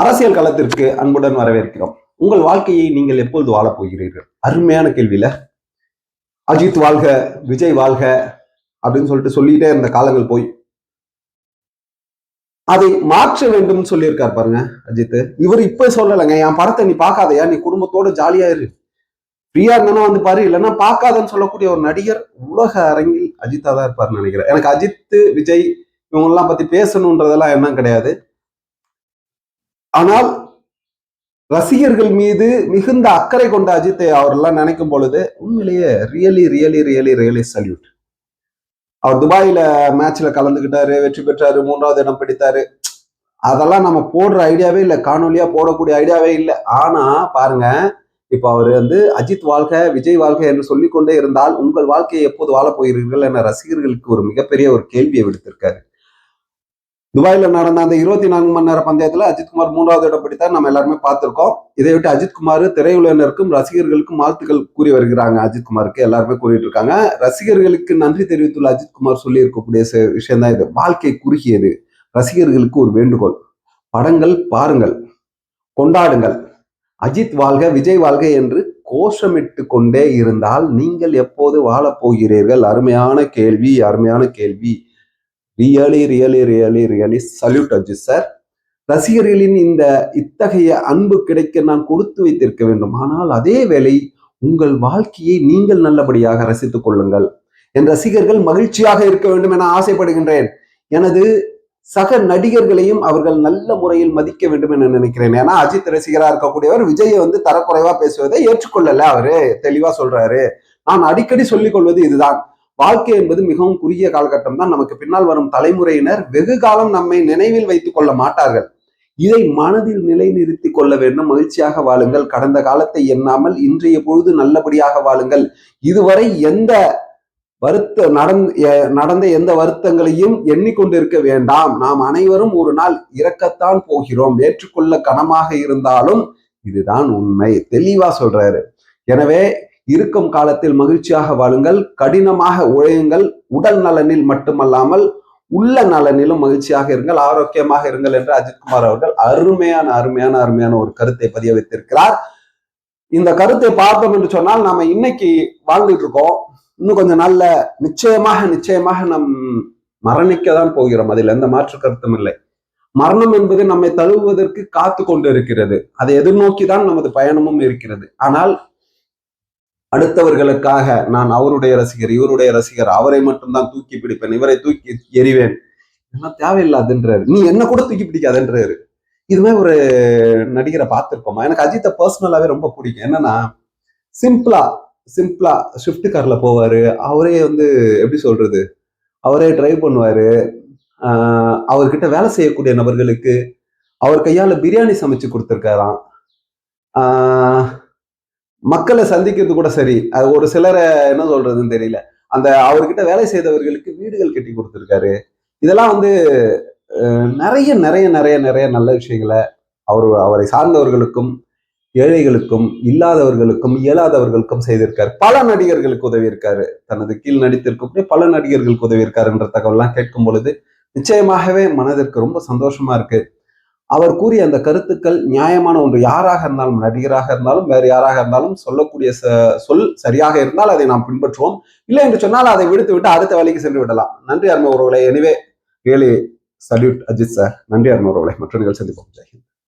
அரசியல் களத்திற்கு அன்புடன் வரவேற்கிறோம். உங்கள் வாழ்க்கையை நீங்கள் எப்பொழுது வாழப் போகிறீர்கள்? அருமையான கேள்வியில. அஜித் வாழ்க விஜய் வாழ்க அப்படின்னு சொல்லிட்டு சொல்லிட்டே இருந்த காலங்கள் போய். அதை மாற்ற வேண்டும் சொல்லியிருக்கார் பாருங்க அஜித். இவர் இப்ப சொல்லலைங்க என் படத்தை நீ பார்க்காதயா? நீ குடும்பத்தோட ஜாலியா இரு. ஃப்ரீயா இருந்தா வந்து பாரு இல்லைன்னா பார்க்காதன்னு சொல்லக்கூடிய ஒரு நடிகர் உலக அரங்கில் அஜித்தா தான் இருப்பாருன்னு நினைக்கிறேன். எனக்கு அஜித் விஜய் இவங்கெல்லாம் பத்தி பேசணுன்றதெல்லாம் எண்ணம் கிடையாது. ஆனால் ரசிகர்கள் மீது மிகுந்த அக்கறை கொண்ட அஜித்தை அவரெல்லாம் நினைக்கும் பொழுது உண்மையிலேயே really really really really salute அவர் துபாயில மேட்ச்ல கலந்துக்கிட்டாரு வெற்றி பெற்றாரு மூன்றாவது இடம் பிடித்தாரு. அதெல்லாம் நம்ம போடுற ஐடியாவே இல்லை காணொலியா போடக்கூடிய ஐடியாவே இல்லை. ஆனா பாருங்க இப்ப அவர் வந்து அஜித் வாழ்க விஜய் வாழ்க என்று சொல்லிக்கொண்டே இருந்தால் உங்கள் வாழ்க்கையை எப்போது வாழப் போகிறீர்கள் என ரசிகர்களுக்கு ஒரு மிகப்பெரிய ஒரு கேள்வியை விடுத்திருக்காரு. துபாயில நடந்த அந்த இருபத்தி நான்கு மணி நேர பந்தயத்துல அஜித்குமார் மூன்றாவது இடம் பிடித்தார். நம்ம எல்லாருமே பார்த்திருக்கோம். இதை விட்டு அஜித்குமார் திரையுலகினருக்கும் ரசிகர்களுக்கும் வாழ்த்துக்கள் கூறி வருகிறாங்க அஜித்குமாருக்கு எல்லாருமே கூறிட்டு இருக்காங்க. ரசிகர்களுக்கு நன்றி தெரிவித்துள்ள அஜித்குமார் சொல்லி இருக்கக்கூடிய விஷயம் தான் இது. வாழ்க்கை குறுகியது. ரசிகர்களுக்கு ஒரு வேண்டுகோள். படங்கள் பாருங்கள். கொண்டாடுங்கள். அஜித் வாழ்க விஜய் வாழ்க என்று கோஷமிட்டு கொண்டே இருந்தால் நீங்கள் எப்போது வாழப் போகிறீர்கள்? அருமையான கேள்வி அருமையான கேள்வி. Really really really really salute Ajith sir ரசிகர்களின் இந்த இத்தகைய அன்பு கிடைக்க நான் கொடுத்து வைத்திருக்க வேண்டும். ஆனால் அதே வேளை உங்கள் வாழ்க்கையை நீங்கள் நல்லபடியாக ரசித்துக் கொள்ளுங்கள். என் ரசிகர்கள் மகிழ்ச்சியாக இருக்க வேண்டும் என ஆசைப்படுகின்றேன். எனது சக நடிகர்களையும் அவர்கள் நல்ல முறையில் மதிக்க வேண்டும் என நினைக்கிறேன். ஏன்னா அஜித் ரசிகரா இருக்கக்கூடியவர் விஜயை வந்து தரக்குறைவா பேசுவதை ஏற்றுக்கொள்ளல அவரு. தெளிவா சொல்றாரு. நான் அடிக்கடி சொல்லிக் கொள்வது இதுதான். வாழ்க்கை என்பது மிகவும் குறுகிய காலகட்டம் தான் நமக்கு பின்னால் வரும் தலைமுறையினர் வெகு காலம் நம்மை நினைவில் வைத்துக் கொள்ள மாட்டார்கள். இதை மனதில் நிலைநிறுத்திக் கொள்ள வேண்டும். மகிழ்ச்சியாக வாழுங்கள். கடந்த காலத்தை எண்ணாமல் இன்றைய பொழுது நல்லபடியாக வாழுங்கள். இதுவரை எந்த வருத்த நடந்த நடந்த எந்த வருத்தங்களையும் எண்ணிக்கொண்டிருக்க வேண்டாம். நாம் அனைவரும் ஒரு நாள் இறக்கத்தான் போகிறோம். ஏற்றுக்கொள்ள கனமாக இருந்தாலும் இதுதான் உண்மை. தெளிவா சொல்றாரு. எனவே இருக்கும் காலத்தில் மகிழ்ச்சியாக வாழுங்கள் கடினமாக உழையுங்கள் உடல் நலனில் மட்டுமல்லாமல் உள்ள நலனிலும் மகிழ்ச்சியாக இருங்கள் ஆரோக்கியமாக இருங்கள் என்று அஜித்குமார் அவர்கள் அருமையான அருமையான அருமையான ஒரு கருத்தை பதிய வைத்திருக்கிறார் இந்த கருத்தை பார்த்தோம் என்று சொன்னால் நாம இன்னைக்கு வாழ்ந்துட்டு இருக்கோம். இன்னும் கொஞ்சம் நாள்ல நிச்சயமாக நிச்சயமாக நம் மரணிக்க தான் போகிறோம். அதில் எந்த மாற்று கருத்தும் இல்லை. மரணம் என்பது நம்மை தழுவுவதற்கு காத்து கொண்டு இருக்கிறது. அதை எதிர்நோக்கி தான் நமது பயணமும் இருக்கிறது. ஆனால் அடுத்தவர்களுக்காக நான் அவருடைய ரசிகர் இவருடைய ரசிகர் அவரை மட்டும்தான் தூக்கி பிடிப்பேன் இவரை தூக்கி எறிவேன். இதெல்லாம் தேவையில்லாதுன்றாரு. நீ என்ன கூட தூக்கி பிடிக்காதுன்றாரு. இதுவே ஒரு நடிகரை பார்த்துருக்கோமா எனக்கு அஜித்தை பர்சனலாவே ரொம்ப பிடிக்கும். என்னன்னா சிம்பிளா சிம்பிளா ஸ்விஃப்ட் கார்ல போவாரு. அவரே வந்து எப்படி சொல்றது? அவரே டிரைவ் பண்ணுவாரு. அவர்கிட்ட வேலை செய்யக்கூடிய நபர்களுக்கு அவர் கையால பிரியாணி சமைச்சு கொடுத்துருக்காராம். மக்களை சந்திக்கிறது கூட சரி. அது ஒரு சிலரை என்ன சொல்றதுன்னு தெரியல. அந்த அவர்கிட்ட வேலை செய்தவர்களுக்கு வீடுகள் கட்டி கொடுத்துருக்காரு. இதெல்லாம் வந்து நிறைய நிறைய நிறைய நிறைய நல்ல விஷயங்களை அவர் அவரை சார்ந்தவர்களுக்கும் ஏழைகளுக்கும் இல்லாதவர்களுக்கும் இயலாதவர்களுக்கும் செய்திருக்காரு. பல நடிகர்களுக்கு உதவி இருக்காரு தனது கீழ் நடித்திருக்கக்கூடிய பல நடிகர்களுக்கு உதவி இருக்காருன்ற தகவல்லாம் கேட்கும் பொழுது நிச்சயமாகவே மனதிற்கு ரொம்ப சந்தோஷமா இருக்கு. அவர் கூறிய அந்த கருத்துக்கள் நியாயமான ஒன்று. யாராக இருந்தாலும் நடிகராக இருந்தாலும் வேறு யாராக இருந்தாலும் சொல்லக்கூடிய சொல் சரியாக இருந்தால் அதை நாம் பின்பற்றுவோம். இல்லை என்று சொன்னால் அதை விடுத்து விட்டு அடுத்த வேலைக்கு சென்று விடலாம். நன்றி அருமை உறவுகளை. Anyway really salute Ajith sir நன்றி அருமை உறவுகளை. மற்ற நிகழ்ச்சி சந்திப்போம். ஜெயஹிந்த்